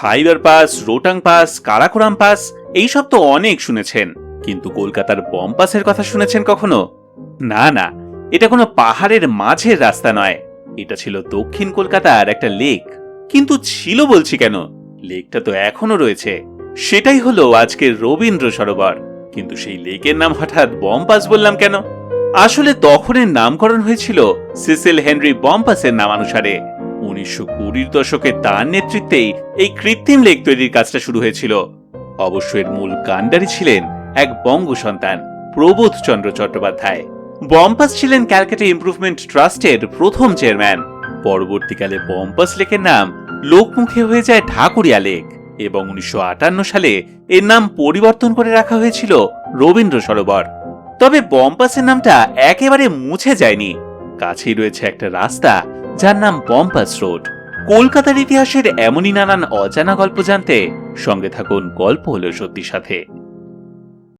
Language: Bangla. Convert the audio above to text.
Khyber pass, Rohtang pass, Karakoram pass, এইসব তো অনেক শুনেছেন। কিন্তু কলকাতার বম পাসের কথা শুনেছেন কখনো? না না, এটা কোনো পাহাড়ের মাঝের রাস্তা নয়। এটা ছিল দক্ষিণ কলকাতার একটা লেক। কিন্তু ছিল বলছি কেন? লেকটা তো এখনও রয়েছে। সেটাই হলো আজকের রবীন্দ্র সরোবর। কিন্তু সেই লেকের নাম হঠাৎ বম্পাস বললাম কেন? আসলে তখনের নামকরণ হয়েছিল সিসেল হেনরি বম্পাসের নামানুসারে। উনিশশো কুড়ির দশকে তার নেতৃত্বেই এই কৃত্রিম লেক তৈরির কাজটা শুরু হয়েছিল। অবশ্য এর মূল কাণ্ডারি ছিলেন এক বঙ্গ সন্তান, প্রবোধ চন্দ্র চট্টোপাধ্যায়। বম্পাস ছিলেন ক্যালকাটা ইমপ্রুভমেন্ট ট্রাস্টের প্রথম চেয়ারম্যান। পরবর্তীকালে বম্পাস লেকের নাম লোকমুখে হয়ে যায় ঢাকুরিয়া লেক এবং উনিশশো আটান্ন সালে এর নাম পরিবর্তন করে রাখা হয়েছিল রবীন্দ্র সরোবর। তবে বম্পাসের নামটা একেবারে মুছে যায়নি। কাছেই রয়েছে একটা রাস্তা যার নাম পম্পাস রোড। কলকাতার ইতিহাসের এমনই নানান অজানা গল্প জানতে সঙ্গে থাকুন গল্প হলো সত্যি সাথে।